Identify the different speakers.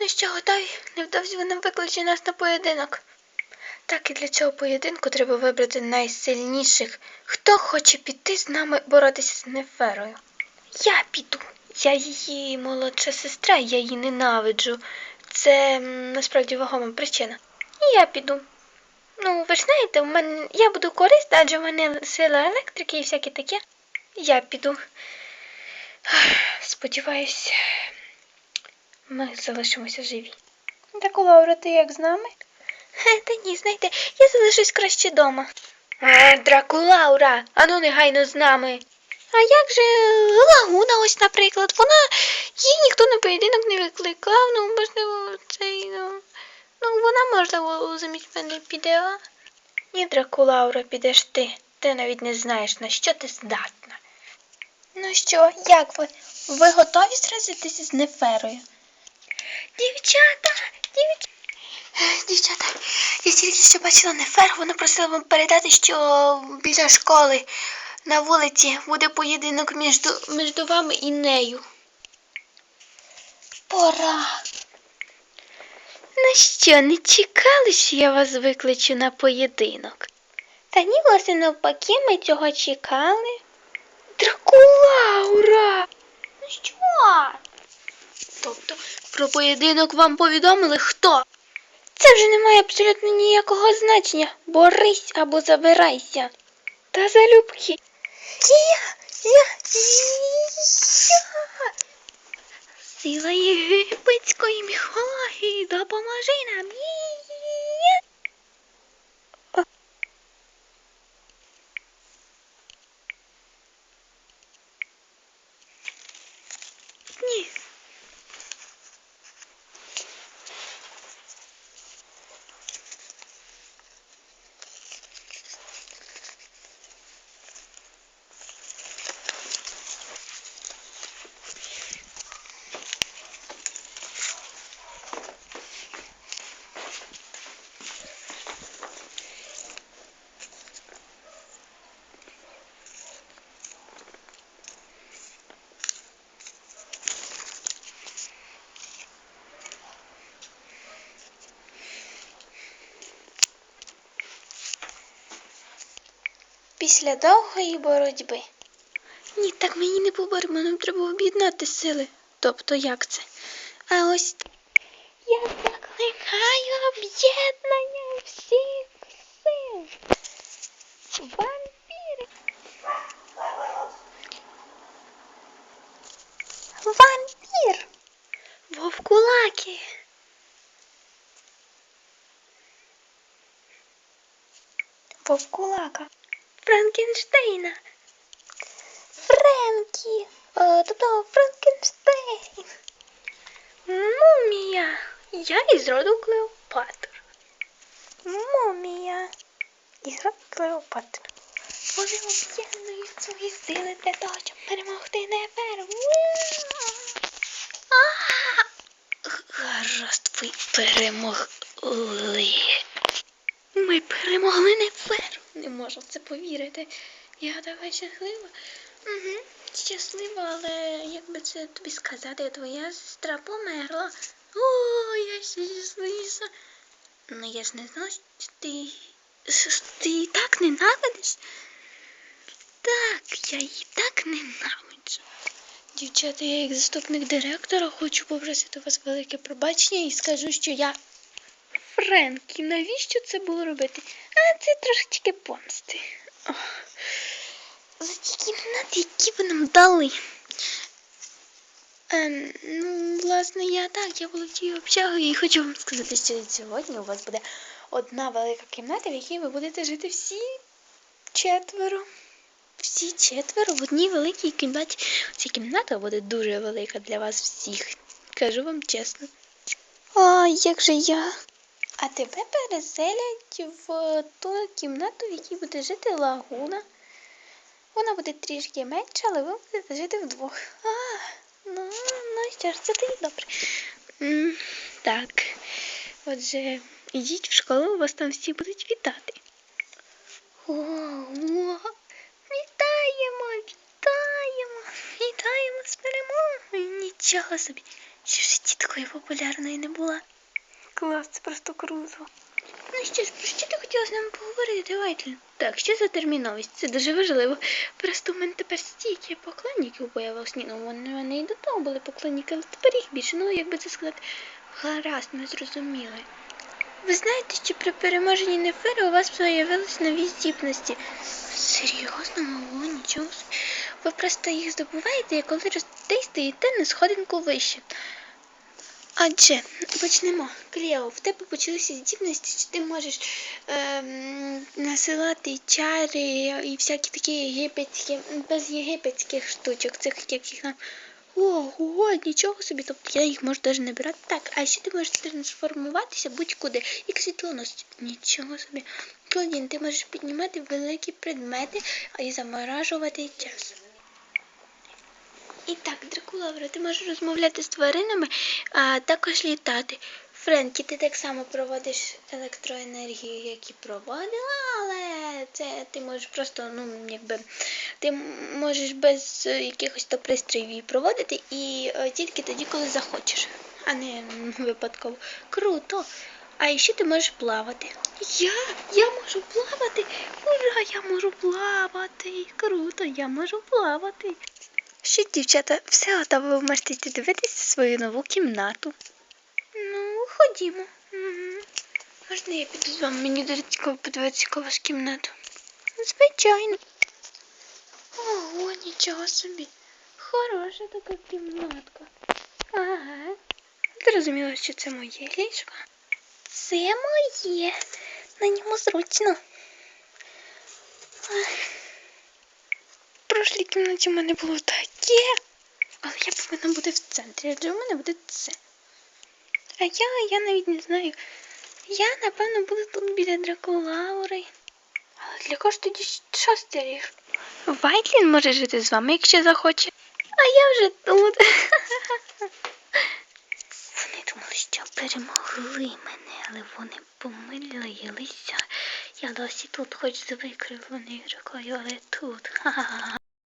Speaker 1: Ну що, готові? Невдовзі вони викличуть нас на поєдинок. Так і для цього поєдинку треба вибрати найсильніших. Хто хоче піти з нами боротися з Неферою? Я піду. Я її молодша сестра, я її ненавиджу. Це насправді вагома причина. І я піду. Ну, ви ж знаєте, в мене я буду корисна, адже в мене сила електрики і всяке таке. Я піду. Сподіваюсь, ми залишимося живі. Так, Лаура, ти як з нами? Хе, Та ні, знаєте, я залишусь краще дома. А, Дракулаура, ану негайно з нами. А як же лагуна, ось, наприклад, вона її ніхто на поєдинок не викликав, ну можливо, цей, ну, ну вона, можливо, замість мене піде. а? Ні, Дракулаура, підеш ти. Ти навіть не знаєш, на що ти здатна. Ну що, як ви? Ви готові сразитися з Неферою? Дівчата, дівчата. Дівчата, я тільки що бачила Нефер, вона просила вам передати, що біля школи на вулиці буде поєдинок між, між вами і нею. Пора. Ну що, не чекали, що я вас викличу на поєдинок? Та ні, власне, навпаки, ми цього чекали. Дракулаура! Ну що? Тобто про поєдинок вам повідомили хто? Це вже не має абсолютно ніякого значення. Борись або забирайся. Та залюбки. Я, я, я. Сила єгипетської міфології допоможи нам. Я. О. Ні. Після довгої боротьби. Ні, так мені не поборемо, нам треба об'єднати сили. Тобто як це? А ось я закликаю об'єднання всіх сил. Вампіри. Вампір. Вовкулаки. Вовкулака. Франкенштейна. Френкі. О, тобто Франкенштейн. Мумія. Я із роду Клеопатр. Мумія. Із роду Клеопатр. Вони об'єднують свої сили для того, щоб перемогти Неферу. Гаразд, ви перемогли. Ми перемогли Неферу. Не можу в це повірити. Я така щаслива. Угу, щаслива, але як би це тобі сказати, твоя сестра померла. О, я ще щаслива. Ну я ж не знала, що ти. що ти її так ненавидиш. Так, я її так ненавиджу. Дівчата, я як заступник директора хочу попросити у вас велике пробачення і скажу, що я Френкі, навіщо це було робити? А це трошечки помсти. За ті кімнати, які ви нам дали. Ем, ну, власне, я так, я володію общагою і хочу вам сказати, що сьогодні у вас буде одна велика кімната, в якій ви будете жити всі четверо. Всі четверо в одній великій кімнаті. Ця кімната буде дуже велика для вас всіх. Кажу вам чесно. А як же я? А тебе переселять в ту кімнату, в якій буде жити лагуна. Вона буде трішки менша, але ви будете жити вдвох. А, ну, ну що ж, це тоді добре. М, так. Отже, ідіть в школу, вас там всі будуть вітати. О, о, вітаємо, вітаємо, вітаємо з перемогою. Нічого собі. Ще в житті такої популярної не була. Клас, це просто круто. Ну що ж, про що ти хотіла з нами поговорити, давайте. Так, що за терміновість? Це дуже важливо. Просто в мене тепер стільки поклонників появилось. Ні, ну вони, вони і до того були поклонники, але тепер їх більше. Ну, як би це сказати, гаразд, ми зрозуміли. Ви знаєте, що при переможенні Нефера у вас з'явились нові здібності? Серйозно, мало, нічого. Ви просто їх здобуваєте, коли і на сходинку вище. Адже почнемо. Клео, в тебе почалися здібності, що ти можеш ем, насилати чари і всякі такі єгипетські, без єгипетських штучок, цих яких нам. Ого, нічого собі, тобто я їх можу навіть не брати. Так, а ще ти можеш трансформуватися будь-куди, як світлонос. Нічого собі. Клодін, ти можеш піднімати великі предмети і заморажувати час. І так, Дракулавра, ти можеш розмовляти з тваринами, а також літати. Френкі, ти так само проводиш електроенергію, як і проводила, але це ти можеш просто, ну, якби, ти можеш без е, якихось то пристроїв її проводити і е, тільки тоді, коли захочеш, а не випадково. Круто. А ще ти можеш плавати. Я? Я можу плавати? Ура, я можу плавати. Круто, я можу плавати. Що, дівчата, все можете йти дивитися свою нову кімнату. Ну, ходімо. Угу. Можна я піду з вами? Мені дуже цікаво подивитися когось кімнату. Звичайно. Ого, нічого собі. Хороша така кімнатка. Ага. Зрозуміло, що це моє ліжко. Це моє. На ньому зручно. Ах. Прошлій кімнаті в мене було таке. Але я повинна бути в центрі, адже у мене буде це. А я, я навіть не знаю. Я, напевно, буду тут біля Дракулаури. Але для кого ж тоді шостий ліж? Вайтлін може жити з вами, якщо захоче. А я вже тут. Вони думали, що перемогли мене, але вони помилилися. Я досі тут, хоч з викривленою рукою, але тут. Ха-ха-ха.